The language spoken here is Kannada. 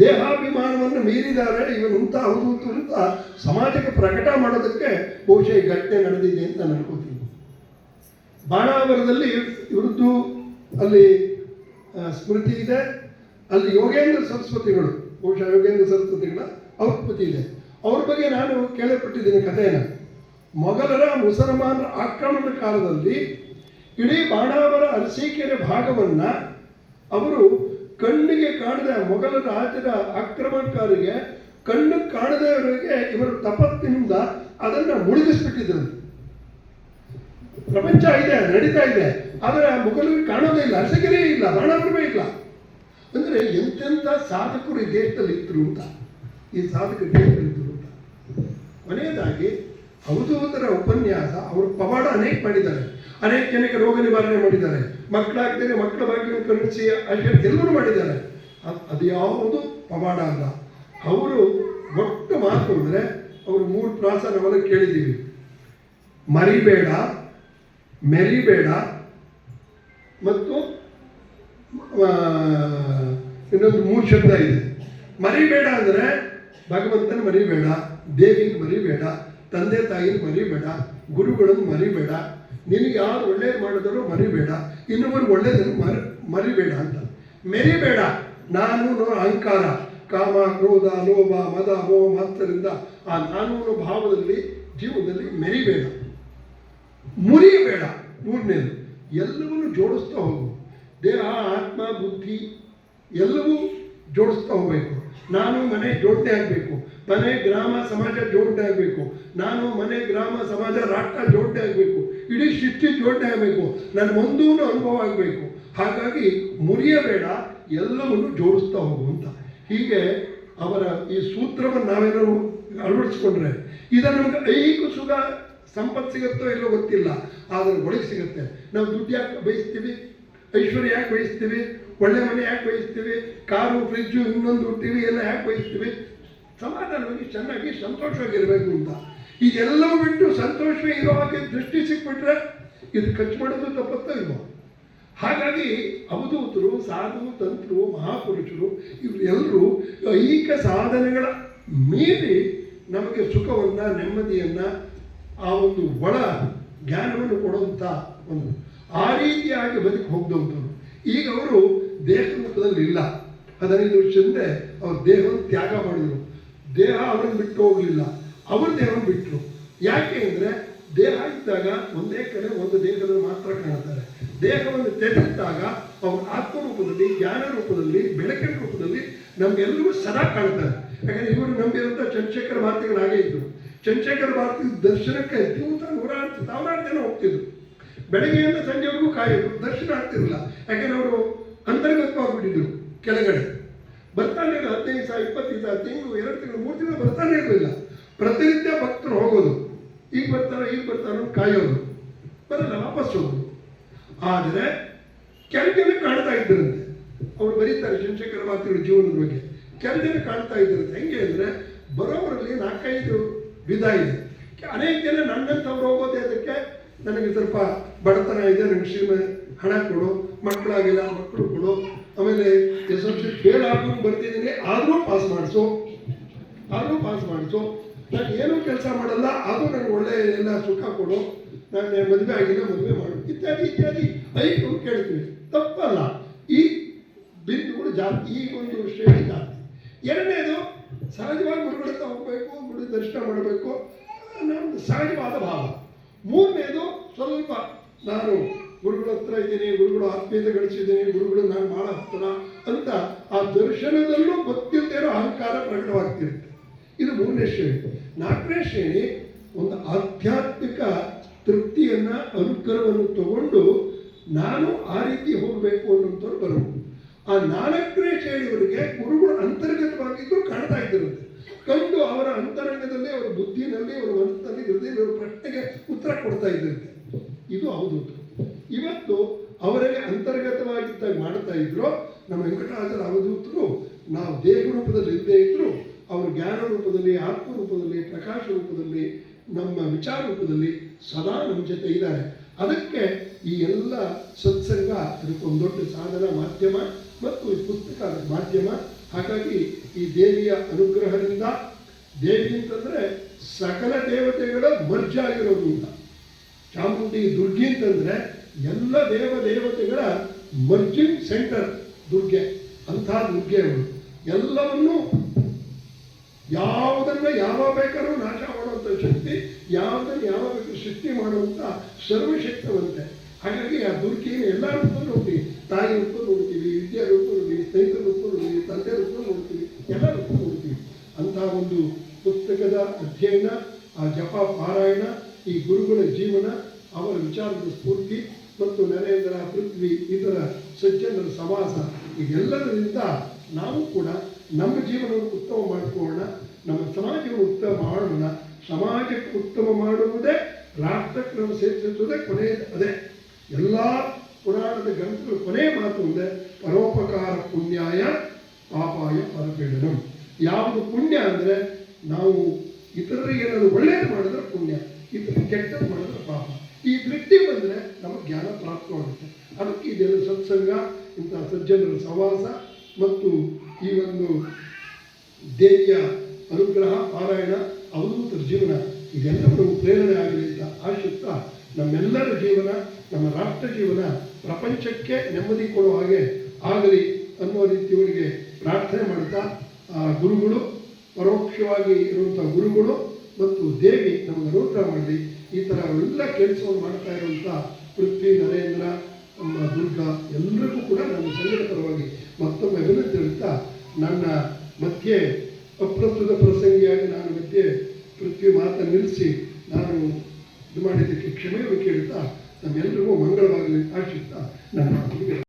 ದೇಹಾಭಿಮಾನವನ್ನು ಮೀರಿದ್ದಾರೆ ಇವನುಂತ ಹೌದು ಅಂತ ಸಮಾಜಕ್ಕೆ ಪ್ರಕಟ ಮಾಡೋದಕ್ಕೆ ಬಹುಶಃ ಘಟನೆ ನಡೆದಿದೆ ಅಂತ ನಾನು ಅನ್ಕೋತೀನಿ. ಬಾಣಾವರದಲ್ಲಿ ಇವ್ರದ್ದು ಅಲ್ಲಿ ಸ್ಮೃತಿ ಇದೆ. ಅಲ್ಲಿ ಯೋಗೇಂದ್ರ ಸರಸ್ವತಿಗಳು, ಬಹುಶಃ ಯೋಗೇಂದ್ರ ಸರಸ್ವತಿಗಳ ಅವ್ರ ಸ್ಮೃತಿ ಇದೆ. ಅವ್ರ ಬಗ್ಗೆ ನಾನು ಕೇಳಪಟ್ಟಿದ್ದೀನಿ ಕಥೆಯನ್ನು. ಮೊಘಲರ ಮುಸಲ್ಮಾನರ ಆಕ್ರಮಣದ ಕಾಲದಲ್ಲಿ ಇಡೀ ಬಾಣಾವರ ಅರಸೀಕೆರೆ ಭಾಗವನ್ನು ಅವರು ಕಣ್ಣಿಗೆ ಕಾಣದ ಮೊಘಲ ರಾಜರ ಆಕ್ರಮಣಕಾರಿಗೆ ಕಣ್ಣು ಕಾಣದವರಿಗೆ ಇವರು ತಪತ್ತಿನಿಂದ ಅದನ್ನ ಮುಳುಗಿಸ್ಬಿಟ್ಟಿದ್ರು. ಪ್ರಪಂಚ ಇದೆ, ನಡೀತಾ ಇದೆ, ಆದರೆ ಮೊಘಲರಿಗೆ ಕಾಣೋದೇ ಇಲ್ಲ ಅರಸಗಿರಿ ಇಲ್ಲ, ಬಾಣಾಪುರವೇ ಇಲ್ಲ. ಅಂದ್ರೆ ಎಂತೆಂಥ ಸಾಧಕರು ಈ ದೇಶದಲ್ಲಿ ಇದ್ರು ಅಂತ. ಈ ಸಾಧಕರು ದೇಶದಲ್ಲಿ ಇದ್ರು ಅಂತ. ಕೊನೆಯದಾಗಿ ಅವಧೂತರ ಉಪನ್ಯಾಸ ಅವರು ಪವಾಡ ಅನೇಕ ಮಾಡಿದ್ದಾರೆ. ಅನೇಕ ಜನಕ್ಕೆ ರೋಗ ನಿವಾರಣೆ ಮಾಡಿದ್ದಾರೆ. ಮಕ್ಕಳಾಗ್ತಾರೆ ಮಕ್ಕಳ ಭಾಗ್ಯ ಕರುಣಿಸಿ ಅಷ್ಟೇ ಎಲ್ಲರೂ ಮಾಡಿದ್ದಾರೆ. ಅದ್- ಅದು ಯಾವುದು ಪವಾಡ ಅಲ್ಲ. ಅವರು ಒಟ್ಟು ಮಾತು ಅಂದರೆ ಅವರು ಮೂರು ಪ್ರಾಸ ನಾವೆಲ್ಲ ಕೇಳಿದ್ದೀವಿ. ಮರಿಬೇಡ, ಮೆರಿಬೇಡ ಮತ್ತು ಇನ್ನೊಂದು ಮೂರು ಶಬ್ದ ಇದೆ. ಮರಿಬೇಡ ಅಂದರೆ ಭಗವಂತನ ಮರಿಬೇಡ, ದೇವಿನ ಮರಿಬೇಡ, ತಂದೆ ತಾಯಿನ ಮರಿಬೇಡ, ಗುರುಗಳನ್ನು ಮರಿಬೇಡ, ನಿನಗೆ ಯಾರು ಒಳ್ಳೇದು ಮಾಡಿದರೂ ಮರಿಬೇಡ. ಇನ್ನೊಬ್ಬರು ಒಳ್ಳೆಯದನ್ನು ಮರಿ, ಮರಿಬೇಡ ಅಂತ. ಮೆರಿಬೇಡ. ನಾನು ಅಹಂಕಾರ. ಕಾಮ, ಕ್ರೋಧ, ಲೋಭ, ಮದ, ಮೋಹ ಮಾತ್ರದಿಂದ ಆ ನಾನು ಭಾವದಲ್ಲಿ, ಜೀವನದಲ್ಲಿ ಮೆರಿಬೇಡ. ಮುರಿಯಬೇಡ ಮೂರನೇದು, ಎಲ್ಲವನ್ನೂ ಜೋಡಿಸ್ತಾ ಹೋಗು. ದೇಹ, ಆತ್ಮ, ಬುದ್ಧಿ ಎಲ್ಲವೂ ಜೋಡಿಸ್ತಾ ಹೋಗಬೇಕು. ನಾನು ಮನೆ ಜೋಡಣೆ ಆಗಬೇಕು. ಮನೆ, ಗ್ರಾಮ, ಸಮಾಜ ಜೋಡಣೆ ಆಗಬೇಕು. ನಾನು ಮನೆ, ಗ್ರಾಮ, ಸಮಾಜ ರಾಷ್ಟ್ರ ಜೋಡಣೆ ಆಗಬೇಕು. ಇಡೀ ಸೃಷ್ಟಿ ಜೋಡಣೆ ಆಗಬೇಕು. ನನ್ನ ಒಂದೂ ಅನುಭವ ಆಗಬೇಕು. ಹಾಗಾಗಿ ಮುರಿಯಬೇಡ ಎಲ್ಲವನ್ನು ಜೋಡಿಸ್ತಾ ಹೋಗು ಅಂತ. ಹೀಗೆ ಅವರ ಈ ಸೂತ್ರವನ್ನು ನಾವೇನಾದ್ರು ಅಳವಡಿಸ್ಕೊಂಡ್ರೆ ಇದನ್ನು ನಮಗೆ ಐಕ ಸುಖ ಸಂಪತ್ತು ಸಿಗುತ್ತೋ ಇಲ್ಲೋ ಗೊತ್ತಿಲ್ಲ. ಆದರೆ ಒಳಗೆ ಸಿಗುತ್ತೆ. ನಾವು ದುಡ್ಡು ಯಾಕೆ ಬಯಸ್ತೀವಿ? ಐಶ್ವರ್ಯ ಯಾಕೆ ಬಯಸ್ತೀವಿ? ಒಳ್ಳೆ ಮನೆ ಯಾಕೆ ಬಯಸ್ತೀವಿ? ಕಾರು ಫ್ರಿಜ್ಜು ಇನ್ನೊಂದು ಟಿವಿ ಎಲ್ಲ ಯಾಕೆ ಬಯಸ್ತೀವಿ? ಸಮಾಧಾನವಾಗಿ ಚೆನ್ನಾಗಿ ಸಂತೋಷವಾಗಿರಬೇಕು ಅಂತ. ಇದೆಲ್ಲವೂ ಬಿಟ್ಟು ಸಂತೋಷವೇ ಇರೋ ಹಾಗೆ ದೃಷ್ಟಿ ಸಿಕ್ಬಿಟ್ರೆ ಇದು ಖರ್ಚು ಮಾಡೋದು ತಪ್ಪತ್ತ ಇಲ್ವೋ? ಹಾಗಾಗಿ ಅವಧೂತರು ಸಾಧು ತಂತ್ರರು ಮಹಾಪುರುಷರು ಇವರೆಲ್ಲರೂ ಐಕ ಸಾಧನೆಗಳ ಮೀರಿ ನಮಗೆ ಸುಖವನ್ನ, ನೆಮ್ಮದಿಯನ್ನ, ಆ ಒಂದು ಒಳ ಜ್ಞಾನವನ್ನು ಕೊಡುವಂಥ ಒಂದು ಆ ರೀತಿಯಾಗಿ ಬದುಕಿ ಹೋಗ್ದಂಥವ್ರು ಈಗ ಅವರು ದೇಹ ಇಲ್ಲ. ಹದಿನೈದು ವರ್ಷದಿಂದ ಅವ್ರ ದೇಹವನ್ನು ತ್ಯಾಗ ಮಾಡಿದರು. ದೇಹ ಅವರನ್ನು ಬಿಟ್ಟು ಹೋಗಲಿಲ್ಲ. ಅವ್ರ ದೇವರನ್ನು ಬಿಟ್ಟರು ಯಾಕೆ ಅಂದರೆ ದೇಹ ಇದ್ದಾಗ ಒಂದೇ ಕಡೆ ಒಂದು ದೇಹದಲ್ಲಿ ಮಾತ್ರ ಕಾಣುತ್ತಾರೆ. ದೇಹವನ್ನು ತೆಗೆದಾಗ ಅವರು ಆತ್ಮರೂಪದಲ್ಲಿ ಜ್ಞಾನ ರೂಪದಲ್ಲಿ ಬೆಳಕಿನ ರೂಪದಲ್ಲಿ ನಮಗೆಲ್ಲರೂ ಸದಾ ಕಾಣ್ತಾರೆ. ಯಾಕಂದರೆ ಇವರು ನಂಬಿರುವಂಥ ಚಂದ್ರಶೇಖರ ಭಾರತಿಗಳಾಗೇ ಇದ್ದರು ಚಂದ್ರಶೇಖರ ಭಾರತಿ ದರ್ಶನಕ್ಕೆ ದಿವಸ ನೂರಾರು ಸಾವಿರಾರು ಜನ ಹೋಗ್ತಿದ್ರು. ಬೆಳಗ್ಗೆಯಿಂದ ಸಂಜೆವರೆಗೂ ಕಾಯೋದು ದರ್ಶನ ಆಗ್ತಿರಲಿಲ್ಲ. ಯಾಕಂದ್ರೆ ಅವರು ಅಂತರ್ಗತವಾಗಿಬಿಟ್ಟಿದ್ರು ಕೆಳಗಡೆ. ಬರ್ತಾನೆ ಹದಿನೈದು ಸಾವಿರ ಇಪ್ಪತ್ತೈದು ಸಾವಿರ ತಿಂಗಳು, ಎರಡು ತಿಂಗಳು, ಮೂರು ತಿಂಗಳು ಬರ್ತಾನೆ ಇರಲಿಲ್ಲ. ಪ್ರತಿನಿತ್ಯ ಭಕ್ತರು ಹೋಗೋದು. ಈಗ ಬರ್ತಾರೋ ಈಗ ಬರ್ತಾರೋ ಕಾಯೋದು. ಬರಲ್ಲ, ವಾಪಸ್ ಹೋಗೋದು. ಆದರೆ ಕೆಲ ಜನ ಕಾಣ್ತಾ ಇದ್ದರಂತೆ ಅವರು ಬರೀತಾರೆ ಚಂದ್ರಶೇಖರ ಭಾರತಿಗಳ ಜೀವನದ ಬಗ್ಗೆ. ಕೆಲ ಜನ ಕಾಣ್ತಾ ಇದ್ದರಂತೆ ಹೆಂಗೆ ಅಂದರೆ, ಬರೋವರಲ್ಲಿ ನಾಲ್ಕೈದು ವಿಧ ಇದೆ. ಅನೇಕ ಜನ ನನ್ನಂಥವ್ರು ಹೋಗೋದೇ ಅದಕ್ಕೆ ನನಗೆ ಸ್ವಲ್ಪ ಬಡತನ ಇದೆ, ನನಗೆ ಶ್ರೀಮ ಹಣ ಕೊಡು, ಮಕ್ಕಳಾಗಿಲ್ಲ, ಮಕ್ಕಳು ಕೊಡು. ಆಮೇಲೆ ಎಸ್ ಎಲ್ ಸಿ ಫೇಲ್ ಬರ್ತಿದ್ದೀನಿ. ಆದರೂ ಪಾಸ್ ಮಾಡಿಸು. ಆದರೂ ಪಾಸ್ ಮಾಡಿಸು. ನಾನು ಏನೂ ಕೆಲಸ ಮಾಡಲ್ಲ, ಅದು ನನಗೆ ಒಳ್ಳೆಯ ಎಲ್ಲ ಸುಖ ಕೊಡು. ನಾನು ಮದುವೆ ಆಗಿಲ್ಲ ಮದುವೆ ಮಾಡು. ಇತ್ಯಾದಿ ಇತ್ಯಾದಿ. ಐದು ಕೇಳ್ತೀವಿ ತಪ್ಪಲ್ಲ. ಈ ಬಿಂದುಗಳು ಜಾಸ್ತಿ, ಈ ಒಂದು ಶ್ರೇಣಿ ಜಾಸ್ತಿ. ಎರಡನೇದು, ಸಹಜವಾಗಿ ಗುರುಗಳ ಹತ್ರ ಹೋಗಬೇಕು ಗುರು ದರ್ಶನ ಮಾಡಬೇಕು. ನಮ್ಮದು ಸಹಜವಾದ ಭಾವ. ಮೂರನೇದು, ಸ್ವಲ್ಪ ನಾನು ಗುರುಗಳ ಹತ್ರ ಇದ್ದೀನಿ, ಗುರುಗಳು ಆತ್ಮೀಯತೆ ಗಳಿಸಿದ್ದೀನಿ, ಗುರುಗಳು ನಾನು ಭಾಳ ಹತ್ತಿರ ಅಂತ ಆ ದರ್ಶನದಲ್ಲೂ ಗೊತ್ತಿಲ್ಲದೆ ಇರೋ ಅಹಂಕಾರ ಪ್ರಕಟವಾಗ್ತಿರುತ್ತೆ. ಇದು ಮೂರನೇ ಶ್ರೇಣಿ. ನಾಲ್ಕನೇ ಶ್ರೇಣಿ ಒಂದು ಆಧ್ಯಾತ್ಮಿಕ ತೃಪ್ತಿಯನ್ನ ಅನುಗ್ರಹವನ್ನು ತಗೊಂಡು ನಾನು ಆ ರೀತಿ ಹೋಗಬೇಕು ಅನ್ನುವಂಥವ್ರು ಬರಬಹುದು ಆ ನಾಲ್ಕನೇ ಶ್ರೇಣಿಯವರಿಗೆ ಗುರುಗಳು ಅಂತರ್ಗತವಾಗಿದ್ದು ಕಾಣ್ತಾ ಇದ್ದಿರುತ್ತೆ. ಕಂಡು ಅವರ ಅಂತರಂಗದಲ್ಲಿ, ಅವರ ಬುದ್ಧಿನಲ್ಲಿ, ಅವರ ಮನಸ್ಸಿನಲ್ಲಿ, ಹೃದಯದಲ್ಲಿ ಅವರ ಪ್ರಶ್ನೆಗೆ ಉತ್ತರ ಕೊಡ್ತಾ ಇದ್ದಿರುತ್ತೆ. ಇದು ಹೌದು. ಇವತ್ತು ಅವರಿಗೆ ಅಂತರ್ಗತವಾಗಿದ್ದಾಗ ಮಾಡ್ತಾ ಇದ್ರು, ನಮ್ಮ ವೆಂಕಟರಾಜರ ಅವಧೂತರು ನಾವು ದೇಹ ರೂಪದಲ್ಲಿ ಇಲ್ಲದೆ ರೂಪದಲ್ಲಿ, ಆತ್ಮ ರೂಪದಲ್ಲಿ, ಪ್ರಕಾಶ ರೂಪದಲ್ಲಿ, ನಮ್ಮ ವಿಚಾರ ರೂಪದಲ್ಲಿ ಸದಾ ನಮ್ಮ ಜೊತೆ ಇದ್ದಾರೆ. ಅದಕ್ಕೆ ಈ ಎಲ್ಲ ಸತ್ಸಂಗ ಅದಕ್ಕೊಂದು ದೊಡ್ಡ ಸಾಧನ, ಮಾಧ್ಯಮ ಮತ್ತು ಈ ಪುಸ್ತಕ ಮಾಧ್ಯಮ. ಹಾಗಾಗಿ ಈ ದೇವಿಯ ಅನುಗ್ರಹದಿಂದ ದೇವಿ ಅಂತಂದ್ರೆ ಸಕಲ ದೇವತೆಗಳ ಮರ್ಜ ಆಗಿರೋದ್ರಿಂದ, ಚಾಮುಂಡಿ, ದುರ್ಗಿ ಅಂತಂದ್ರೆ ಎಲ್ಲ ದೇವ ದೇವತೆಗಳ ಮರ್ಜಿಂಗ್ ಸೆಂಟರ್ ದುರ್ಗೆ, ಅಂಥ ದುರ್ಗೆ ಅವರು ಎಲ್ಲವನ್ನೂ ಯಾವುದನ್ನ ಯಾವ ಬೇಕಾದ್ರೂ ನಾಶ ಮಾಡುವಂಥ ಶಕ್ತಿ, ಯಾವುದನ್ನು ಯಾವ ಬೇಕಾದ್ರೂ ಸೃಷ್ಟಿ ಮಾಡುವಂಥ ಸರ್ವಶಕ್ತವಂತೆ. ಹಾಗಾಗಿ ಆ ದುರ್ಗಿನ ಎಲ್ಲ ರೂಪ ನೋಡ್ತೀವಿ ತಾಯಿ ರೂಪ ನೋಡ್ತೀವಿ, ವಿದ್ಯಾ ರೂಪ ನೋಡಿ ಸ್ನೇಹಿತರ ರೂಪ ನೋಡ್ತೀವಿ ತಂದೆ ರೂಪ ನೋಡ್ತೀವಿ, ಎಲ್ಲ ರೂಪ ನೋಡ್ತೀವಿ. ಅಂತಹ ಒಂದು ಪುಸ್ತಕದ ಅಧ್ಯಯನ, ಆ ಜಪ ಪಾರಾಯಣ, ಈ ಗುರುಗಳ ಜೀವನ, ಅವರ ವಿಚಾರದ ಸ್ಫೂರ್ತಿ ಮತ್ತು ನರೇಂದ್ರ, ಪೃಥ್ವಿ, ಇತರ ಸಜ್ಜನರ ಸಮಾಸ, ಇದೆಲ್ಲದರಿಂದ ನಾವು ಕೂಡ ನಮ್ಮ ಜೀವನವನ್ನು ಉತ್ತಮ ಮಾಡಿಕೊಳ್ಳೋಣ, ನಮ್ಮ ಸಮಾಜವನ್ನು ಉತ್ತಮ ಮಾಡೋಣ, ಸಮಾಜಕ್ಕೆ ಉತ್ತಮ ಮಾಡುವುದೇ ರಾಷ್ಟ್ರಕ್ಕೆ ನಾವು ಸೇರಿಸುವುದೇ ಕೊನೆಯ ಅದೇ ಎಲ್ಲ ಪುರಾಣದ ಗ್ರಂಥಗಳ ಕೊನೆಯ ಮಾತು ಒಂದೇ, ಪರೋಪಕಾರ ಪುಣ್ಯಾಯ ಪಾಪಾಯ ಪರಪೀಡನಂ. ಯಾವುದು ಪುಣ್ಯ ಅಂದರೆ ನಾವು ಇತರರಿಗೆ ಏನಾದರೂ ಒಳ್ಳೆಯದು ಮಾಡಿದ್ರೆ ಪುಣ್ಯ ಇತರ ಕೆಟ್ಟದ್ದು ಮಾಡಿದ್ರೆ ಪಾಪ. ಈ ದೃಷ್ಟಿ ಬಂದರೆ ನಮಗೆ ಜ್ಞಾನ ಪ್ರಾಪ್ತವಾಗುತ್ತೆ. ಅದಕ್ಕೆ ಇದೆಲ್ಲ ಸತ್ಸಂಗ ಇಂಥ ಸಜ್ಜನರ ಸವಾಸ ಮತ್ತು ಈ ಒಂದು ದೇವಿಯ ಅನುಗ್ರಹ, ಪಾರಾಯಣ ಅವಧೂತರ ಜೀವನ. ಇದೆಲ್ಲವೂ ಪ್ರೇರಣೆ ಆಗಲಿ ಅಂತ ಆಶಿಸ್ತಾ ನಮ್ಮೆಲ್ಲರ ಜೀವನ, ನಮ್ಮ ರಾಷ್ಟ್ರ ಜೀವನ ಪ್ರಪಂಚಕ್ಕೆ ನೆಮ್ಮದಿ ಕೊಡುವ ಹಾಗೆ ಆಗಲಿ ಅನ್ನುವ ರೀತಿಯವರಿಗೆ ಪ್ರಾರ್ಥನೆ ಮಾಡ್ತಾ ಆ ಗುರುಗಳು, ಪರೋಕ್ಷವಾಗಿ ಇರುವಂಥ ಗುರುಗಳು ಮತ್ತು ದೇವಿ ನಮಗೆ ಅನುಗ್ರಹ ಮಾಡಲಿ ಈ ಥರ ಎಲ್ಲ ಕೆಲಸವನ್ನು ಮಾಡ್ತಾ ಇರುವಂಥ ಪೃಥ್ವಿ, ನರೇಂದ್ರ, ನಮ್ಮ ದುರ್ಗಾ ಎಲ್ಲರಿಗೂ ಕೂಡ ನಮ್ಮ ಸಂಘದ ಪರವಾಗಿ ಬಗ್ಗೆ ಅಪ್ರಸ್ತುತ ಪ್ರಸಂಗಿಯಾಗಿ ನಾನು ಮತ್ತೆ ಪೃಥ್ವಿ ಮಾತನ್ನು ನಿಲ್ಲಿಸಿ